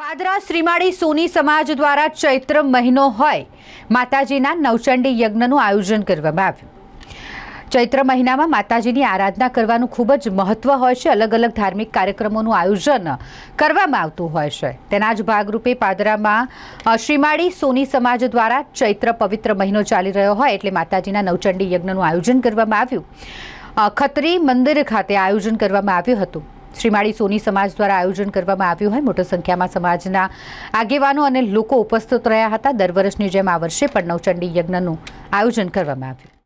પાદરા શ્રીમાળી સોની સમાજ દ્વારા ચૈત્ર મહિનો હોય, માતાજીના નવચંડી યજ્ઞનું આયોજન કરવામાં આવ્યું. ચૈત્ર મહિનામાં માતાજીની આરાધના કરવાનું ખૂબ જ મહત્વ હોય છે. અલગ અલગ ધાર્મિક કાર્યક્રમોનું આયોજન કરવામાં આવતું હોય છે. તેના જ ભાગરૂપે પાદરામાં શ્રીમાળી સોની સમાજ દ્વારા ચૈત્ર પવિત્ર મહિનો ચાલી રહ્યો હોય એટલે માતાજીના નવચંડી યજ્ઞનું આયોજન કરવામાં આવ્યું. ખત્રી મંદિર ખાતે આયોજન કરવામાં આવ્યું હતું. શ્રીમાળી સોની સમાજ દ્વારા આયોજન કરવામાં આવ્યું હોય મોટી સંખ્યામાં સમાજના આગેવાનો અને લોકો ઉપસ્થિત રહ્યા હતા દર વર્ષની જેમ આ વર્ષે પણ નવચંડી યજ્ઞનું આયોજન કરવામાં આવ્યું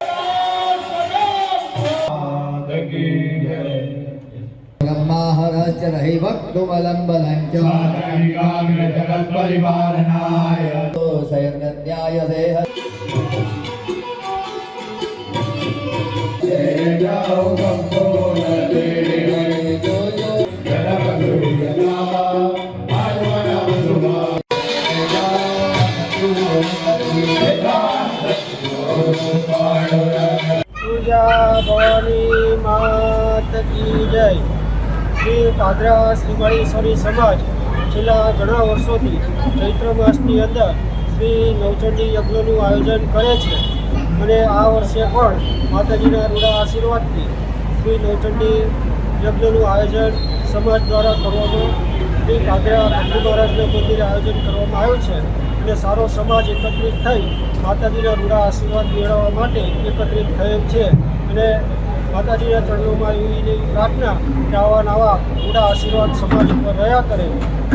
પૂજા ભવાની માતાજી જય. શ્રી પાદરા શ્રીમાળીશ્વરી સમાજ છેલ્લા ઘણા વર્ષોથી ચૈત્ર માસની અંદર શ્રી નવચંડી યજ્ઞનું આયોજન કરે છે. અને આ વર્ષે પણ માતાજીના રૂડા આશીર્વાદથી શ્રી નવચંડી યજ્ઞનું આયોજન સમાજ દ્વારા કરવામાં, શ્રી પાદરા ખંડુ મહારાજના મંદિરે આયોજન કરવામાં આવ્યું છે. અને સારો સમાજ એકત્રિત થઈ માતાજીના રૂડા આશીર્વાદ મેળવવા માટે એકત્રિત થયેલ છે. અને માતાજીના ચરણોમાં એવી એવી પ્રાર્થના કે આવા નવા રૂડા આશીર્વાદ સમાજ ઉપર રહ્યા કરે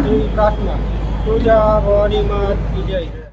એવી પ્રાર્થના. પૂજા ભવાની માત વિજય જય